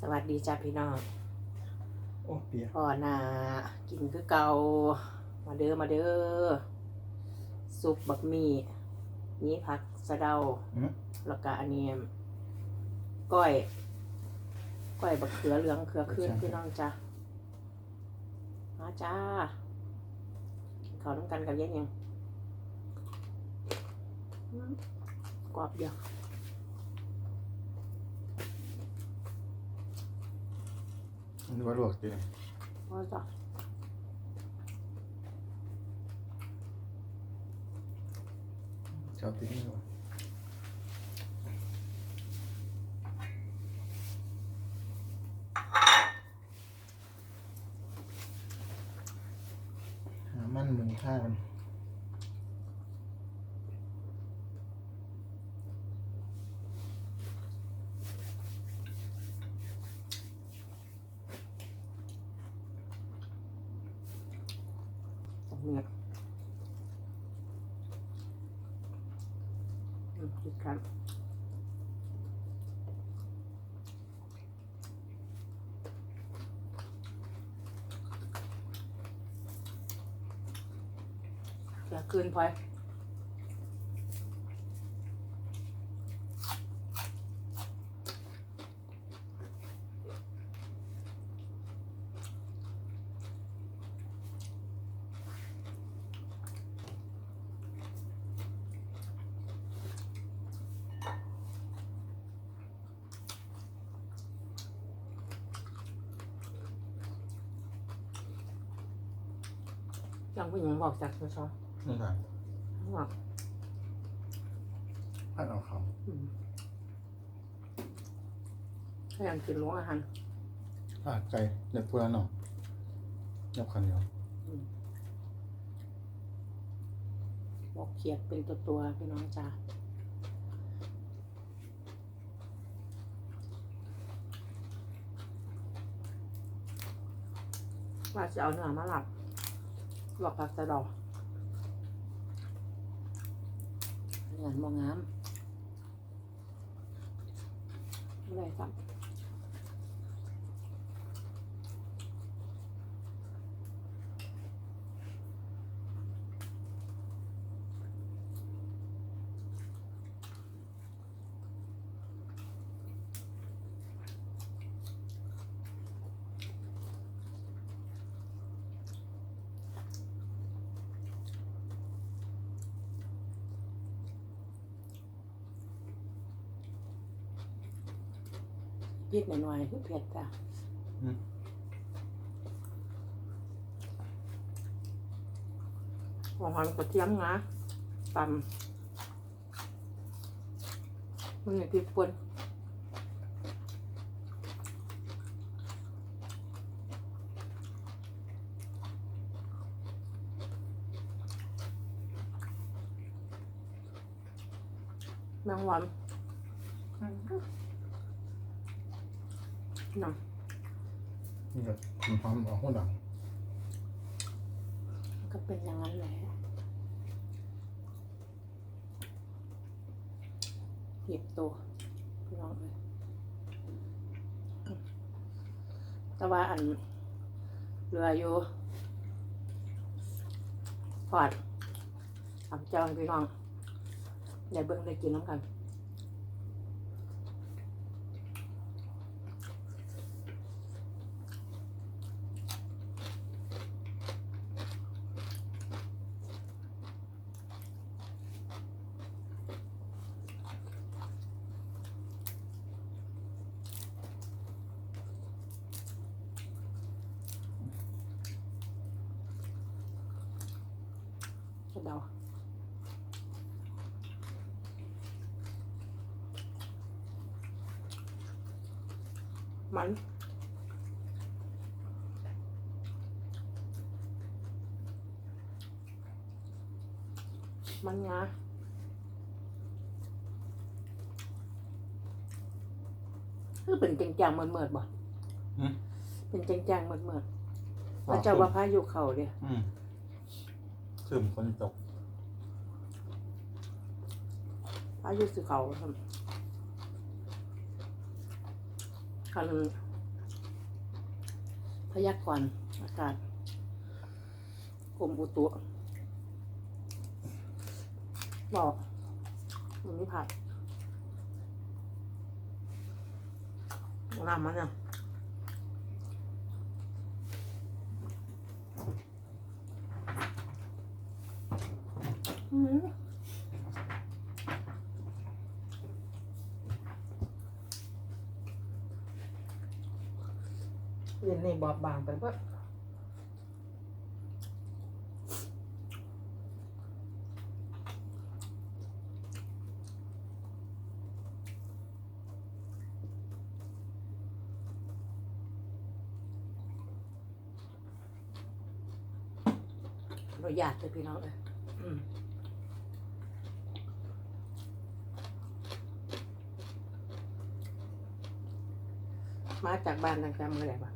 สวัสดีจ้าพี่น้องโอ้เปียกพ่อนากินคือเก่ามาเด้อมาเด้อซุปบักหมี่นี่ผักสะเดาอืมแล้วก็อันนี้ก้อยก้อยบักเขือเหลืองเขือขึ้นพี่น้องจ้ามาจ้ากินข้าวน้ำกันกับเย็นยังอืมกรอบเดียว นึกว่าลวกจริงพอจ้ะชอบที่นี่วะหามันมึงฆ่ากันสอง เม็ดอืมอีกครั้งจะคืนพลอย ยังผู้หญิงบอกจากนะชอนี่ค่ะบอกพัดเอาเขาอืมพยายามกินล้วงอาหารลาดไก่เด็กเพื่อนหน่อยยับขันเหนียวบอกเขียดเป็นตัวตัวๆพี่น้องจ้าว่าจะเอาเนื้อมาหลับห ลอกผักสะเดอกเนื้อมองงามไม่ได้ครั พริกหน่อยๆคือเผ็ดจ้ะอืมหัวหอมกระเทียมนะตำมันมีพริกป่นแมงวัน น้นี่ก็กินความออกหัวดังำก็เป็นอย่างนั้นแหละหยิบตัวพี่น้องเลยแต่ว่าอันเรืออยู่พอดทำเจ้าให้พี่น้องได้เบิ่งได้กินน้ำกัน กระเดามันมันงาคือเป็นแจงๆเหมือนเมิดๆบ่อืมเป็นแจงๆเหมือนเมิดๆพระเจ้าว่าพายุเข่าเดียอืม ซึมคนตกพายุสิเขาครับคันพยากรณ์อากาศกรมอุตุบอกมันไม่ผัดน้ำมันเนี่ยอืมเรียนใน บอบบางไปเพื่อเราอยากเลยพี่น้องเลยอืมมาจากบ้านตั้งแต่เมื่อไหร่บ้าง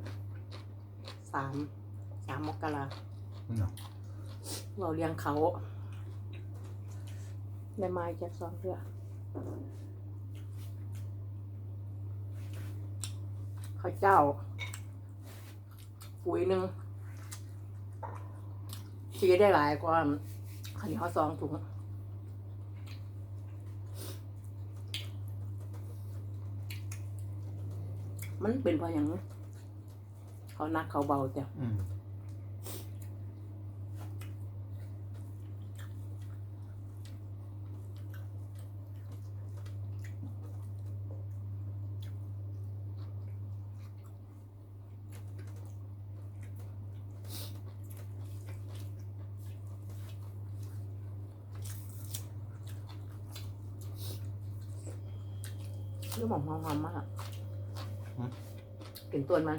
สามสามมกรานี่เนาะเราเลี้ยงเขาได้ไม้จากสองเพื่อข้าวเจ้า ปุ๋ยหนึ่งชีได้หลายกว่าขันนี้เขาซองถุงมันเป็นเพราะอย่าง เขานักเขาเบาจ้ะอืมเรื่องของหอมๆมากกลิ่นตัวมัน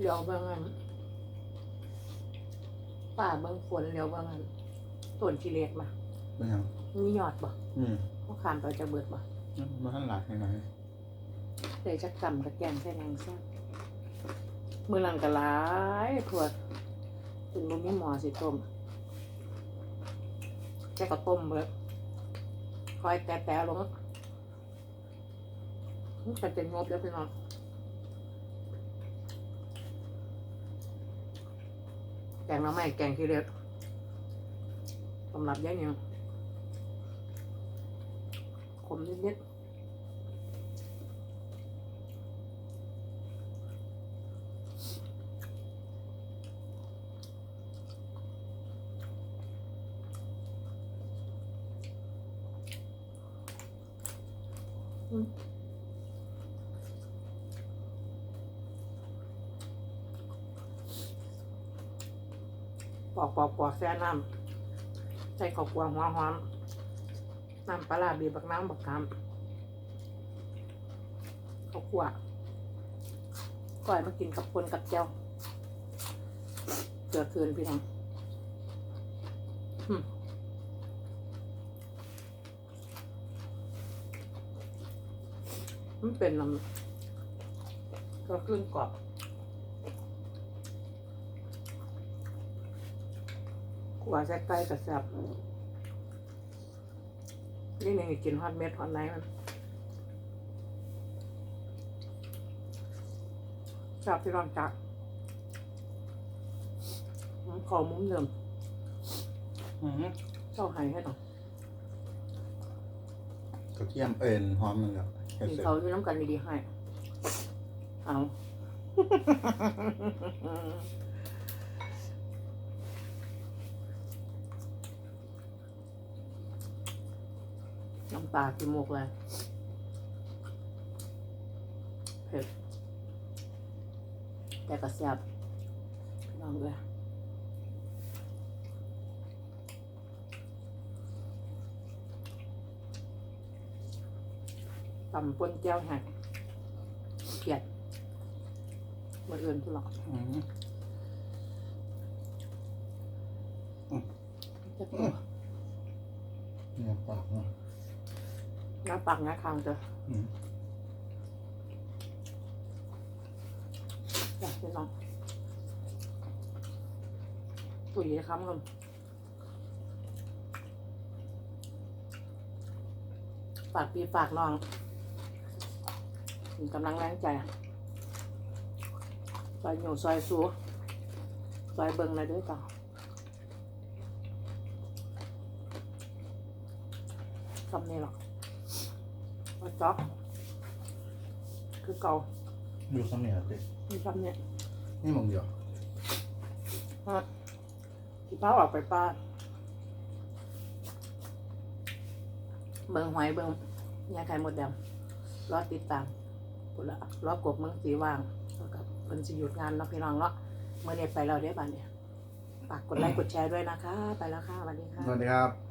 เลี้ยวเบางอันป่าเบางฝนเลี้ยวเบางอันต้นชีเลตมาเป็นยังมียอดบ่อืมพวกขามไปจะเบิดบ่มาท่านหลักหน่อยเดี๋ยวจะกำกับแกงใส่แรงแซ่บมือหลังก็หลายขวดจนบ่มีหมอสิต้มแกก็ต้มเบิดคอยแตะๆลงมันก็จะงบแล้วพี่น้อง กงน้ำไม้แกงขี้เล็กสำหรับย่ายเนี่ยขมนิดๆป อกปอกปอกแซ่น้ำใส่ข้าวกวางหัวหอมน้ำปลาบีบักน้ำบักคำข้าวคั่วก่อยมากินกับคนกับเจ้าเกลือคืนพี่น้องมมันเป็นน้ำก็ขึ้นกรอบ ขวาใส่ไก่กับแซ่บนี่นี่กินฮอตเม็ดฮอตไนท์มันแซ่บที่ร้อนจักอืมขอมุ้มเดิมๆอืมเจ้าไห้ให้หน่อยกระเทียมเอ็นหอมมันแล้วเฮ็ดกินเสร็จเขาอยู่น้ำกันดีๆให้ เอา น้ำตาขี้มูกเลยเผ็ดแต่ก็แซ่บลองเลยตำป่นแก้วแห้งเกลียดมืออื่นทุหรอกอืมจะตัวเนี่ยปากเนาะ น้าปักน้าคางจ้ะอืมอยากจะลองปุ๋ยนะครับคุณฝากพี่ฝากน้องเป็นกำลังแรงใจซอยหนูซอยสูซอยเบิงอะไรด้วยจ้ะคำนี้หรอก ว่าจ๊อกคือเก่าดูสำเนียงสิมีคำเนี้ยนี่หมองเดียวฮะที่ป้าออกไปป้าเบิงหอยเบิงยาไข่หมดแดงรอติดตามปุละรอกบเมืองสีว่างแล้วกับเป็นสิหยุดงานเนาะพี่น้องเนาะเมื่อเนี่ยไปเราได้บ้านเนี่ยฝากกดไลค์กดแชร์ด้วยนะคะ ไปแล้วค่ะสวัสดีค่ะ สวัสดีครับ